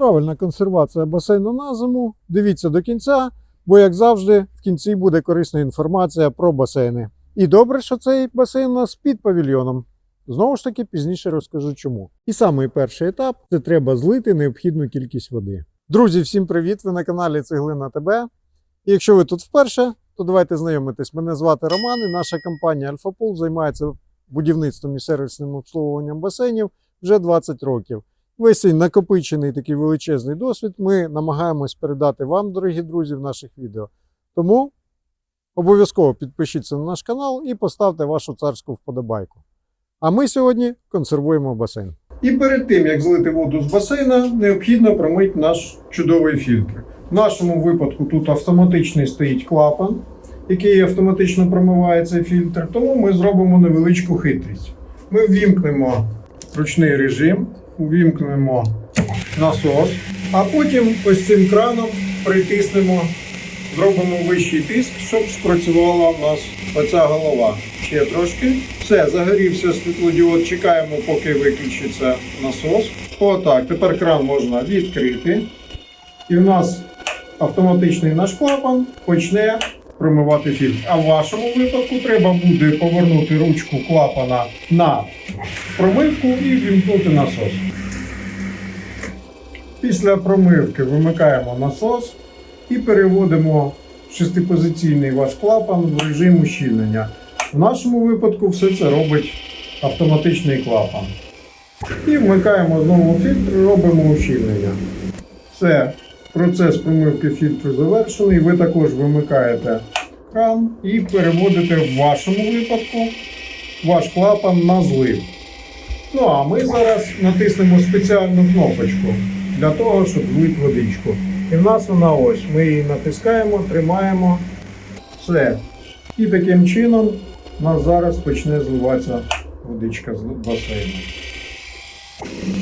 Правильна консервація басейну на зиму. Дивіться до кінця, бо, як завжди, в кінці буде корисна інформація про басейни. І добре, що цей басейн у нас під павільйоном. Знову ж таки, пізніше розкажу чому. І самий перший етап це треба злити необхідну кількість води. Друзі, всім привіт! Ви на каналі Цеглина ТБ. І якщо ви тут вперше, то давайте знайомитись. Мене звати Роман, і наша компанія Альфапул займається будівництвом і сервісним обслуговуванням басейнів вже 20 років. Весь цей накопичений такий величезний досвід ми намагаємось передати вам, дорогі друзі, в наших відео. Тому обов'язково підпишіться на наш канал і поставте вашу царську вподобайку. А ми сьогодні консервуємо басейн. І перед тим, як злити воду з басейна, необхідно промити наш чудовий фільтр. В нашому випадку тут автоматичний стоїть клапан, який автоматично промиває цей фільтр, тому ми зробимо невеличку хитрість. Ми ввімкнемо ручний режим, увімкнемо насос, а потім ось цим краном притиснемо, зробимо вищий тиск, щоб спрацювала у нас оця голова. Ще трошки. Все, загорівся світлодіод, чекаємо, поки виключиться насос. Отак, тепер кран можна відкрити. І в нас автоматичний наш клапан почне промивати фільтр. А в вашому випадку треба буде повернути ручку клапана на промивку і вімкнути насос. Після промивки вимикаємо насос і переводимо шестипозиційний ваш клапан в режим ущільнення. В нашому випадку все це робить автоматичний клапан. І вмикаємо знову фільтр і робимо ущільнення. Все, процес промивки фільтру завершений. Ви також вимикаєте кран і переводите в вашому випадку ваш клапан на злив. Ну а ми зараз натиснемо спеціальну кнопочку для того, щоб злити водичку. І в нас вона ось. Ми її натискаємо, тримаємо. Все. І таким чином у нас зараз почне зливатися водичка з басейну.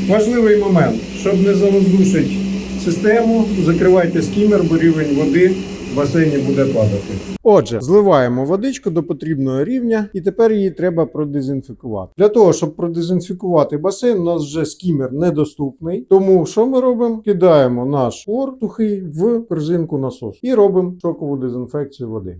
Важливий момент, щоб не завоздушити систему, закривайте скімер, бо рівень води басейні буде падати. Отже, зливаємо водичку до потрібного рівня, і тепер її треба продезінфікувати. Для того, щоб продезінфікувати басейн, у нас вже скімер недоступний. Тому що ми робимо? Кидаємо наш хлор сухий в корзинку насосу і робимо шокову дезінфекцію води.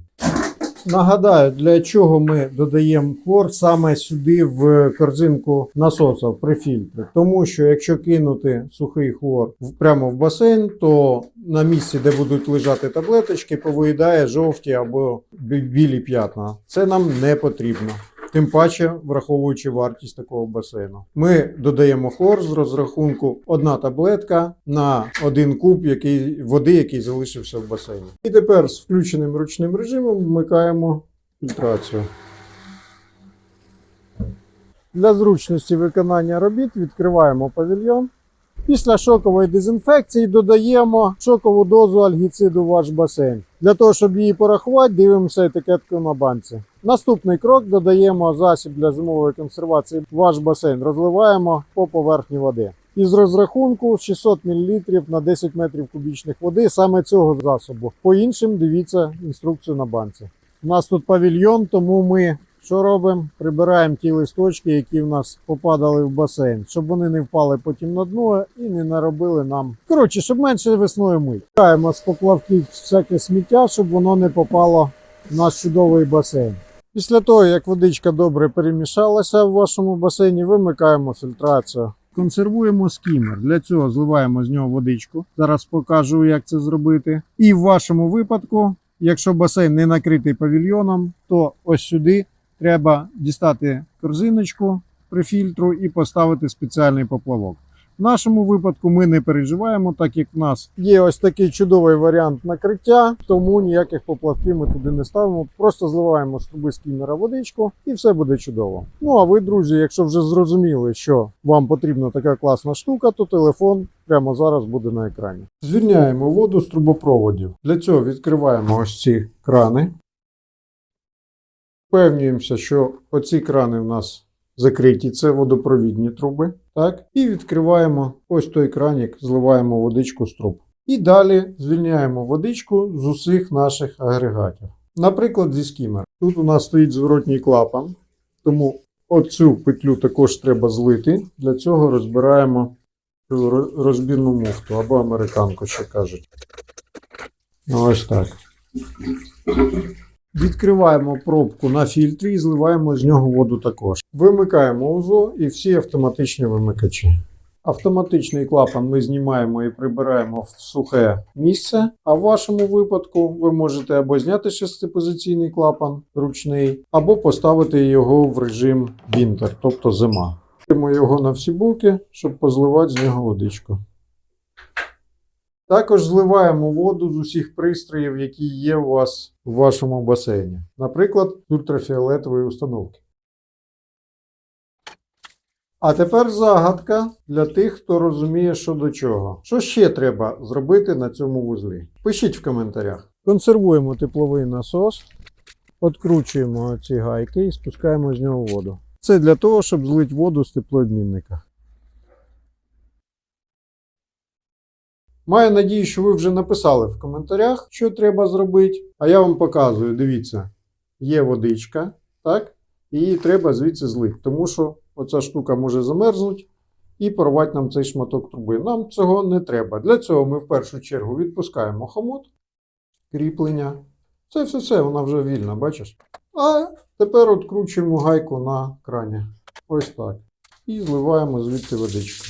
Нагадаю, для чого ми додаємо хлор саме сюди в корзинку насоса при фільтрі. Тому що якщо кинути сухий хлор прямо в басейн, то на місці, де будуть лежати таблеточки, повиїдає жовті або білі п'ятна. Це нам не потрібно. Тим паче, враховуючи вартість такого басейну. Ми додаємо хлор з розрахунку одна таблетка на один куб який, води, який залишився в басейні. І тепер з включеним ручним режимом вмикаємо фільтрацію. Для зручності виконання робіт відкриваємо павільйон. Після шокової дезінфекції додаємо шокову дозу альгіциду в ваш басейн. Для того, щоб її порахувати, дивимося етикетку на банці. Наступний крок додаємо засіб для зимової консервації ваш басейн. Розливаємо по поверхні води. Із розрахунку 600 мл на 10 метрів кубічних води саме цього засобу. По іншим дивіться інструкцію на банці. У нас тут павільйон, тому ми що робимо? Прибираємо ті листочки, які в нас попадали в басейн, щоб вони не впали потім на дно і не наробили нам. Коротше, щоб менше весною мить. Збираємо з поплавків всяке сміття, щоб воно не попало в наш чудовий басейн. Після того, як водичка добре перемішалася в вашому басейні, вимикаємо фільтрацію. Консервуємо скімер. Для цього зливаємо з нього водичку. Зараз покажу, як це зробити. І в вашому випадку, якщо басейн не накритий павільйоном, то ось сюди треба дістати корзиночку при фільтру і поставити спеціальний поплавок. В нашому випадку ми не переживаємо, так як в нас є ось такий чудовий варіант накриття, тому ніяких поплавків ми туди не ставимо. Просто зливаємо з труби з кімера водичку і все буде чудово. Ну а ви, друзі, якщо вже зрозуміли, що вам потрібна така класна штука, то телефон прямо зараз буде на екрані. Звільняємо воду з трубопроводів. Для цього відкриваємо ось ці крани. Впевнюємося, що оці крани в нас закриті, це водопровідні труби. Так? І відкриваємо ось той кранік, зливаємо водичку з труб. І далі звільняємо водичку з усіх наших агрегатів. Наприклад, зі скімера. Тут у нас стоїть зворотній клапан, тому оцю петлю також треба злити. Для цього розбираємо цю розбірну муфту або американку, ще кажуть. Ось так. Відкриваємо пробку на фільтрі і зливаємо з нього воду також. Вимикаємо УЗО і всі автоматичні вимикачі. Автоматичний клапан ми знімаємо і прибираємо в сухе місце. А в вашому випадку ви можете або зняти шестипозиційний клапан ручний, або поставити його в режим вінтер, тобто зима. Його на всі боки, щоб позливати з нього водичку. Також зливаємо воду з усіх пристроїв, які є у вас в вашому басейні. Наприклад, з ультрафіолетової установки. А тепер загадка для тих, хто розуміє, що до чого. Що ще треба зробити на цьому вузлі? Пишіть в коментарях. Консервуємо тепловий насос, откручуємо ці гайки і спускаємо з нього воду. Це для того, щоб злити воду з теплообмінника. Маю надію, що ви вже написали в коментарях, що треба зробити. А я вам показую, дивіться, є водичка, так? І її треба звідси злити, тому що оця штука може замерзнути і порвати нам цей шматок труби. Нам цього не треба. Для цього ми в першу чергу відпускаємо хомут, кріплення. Це все, все, вона вже вільна, бачиш? А тепер откручуємо гайку на крані. Ось так. І зливаємо звідти водичку.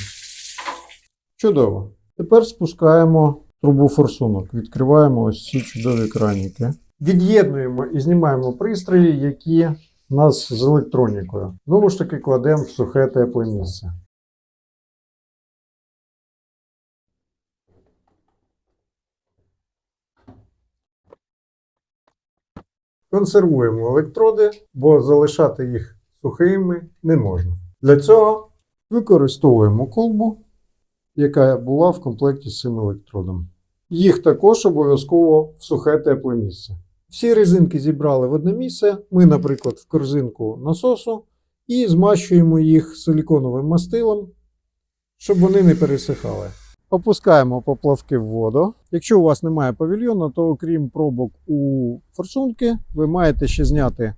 Чудово. Тепер спускаємо трубу форсунок. Відкриваємо ось ці чудові краніки. Від'єднуємо і знімаємо пристрої, які у нас з електронікою. Знову ж таки, кладемо в сухе тепле місце. Консервуємо електроди, бо залишати їх сухими не можна. Для цього використовуємо колбу, яка була в комплекті з цим електродом. Їх також обов'язково в сухе тепле місце. Всі резинки зібрали в одне місце. Ми, наприклад, в корзинку насосу і змащуємо їх силіконовим мастилом, щоб вони не пересихали. Опускаємо поплавки в воду. Якщо у вас немає павільйона, то окрім пробок у форсунки, ви маєте ще зняти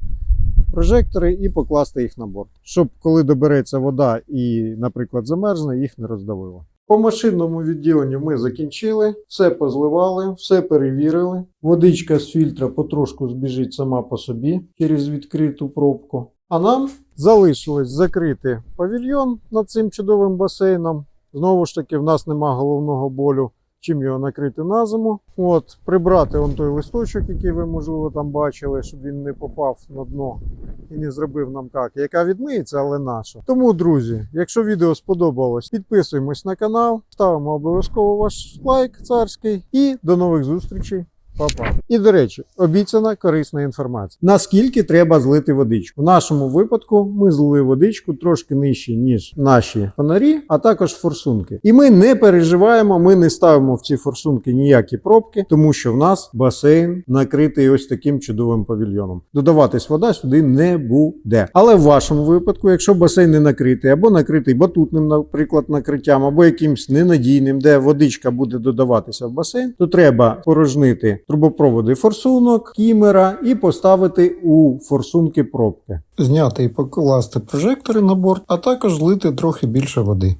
прожектори і покласти їх на борт, щоб коли добереться вода і, наприклад, замерзне, їх не роздавило. По машинному відділенню ми закінчили, все позливали, все перевірили. Водичка з фільтра потрошку збіжить сама по собі через відкриту пробку. А нам залишилось закрити павільйон над цим чудовим басейном. Знову ж таки, в нас нема головного болю, чим його накрити на зиму. От, прибрати он той листочок, який ви, можливо, там бачили, щоб він не попав на дно і не зробив нам каки, яка відмиється, але наша. Тому, друзі, якщо відео сподобалось, підписуємось на канал, ставимо обов'язково ваш лайк царський і до нових зустрічей. Па-па. І до речі, обіцяна корисна інформація. Наскільки треба злити водичку? В нашому випадку ми злили водичку трошки нижче, ніж наші фонарі, а також форсунки. І ми не переживаємо, ми не ставимо в ці форсунки ніякі пробки, тому що в нас басейн накритий ось таким чудовим павільйоном. Додаватись вода сюди не буде. Але в вашому випадку, якщо басейн не накритий або накритий батутним, наприклад, накриттям, або якимсь ненадійним, де водичка буде додаватися в басейн, то треба порожнити трубопроводи форсунок, кімера і поставити у форсунки пробки. Зняти і покласти прожектори на борт, а також злити трохи більше води.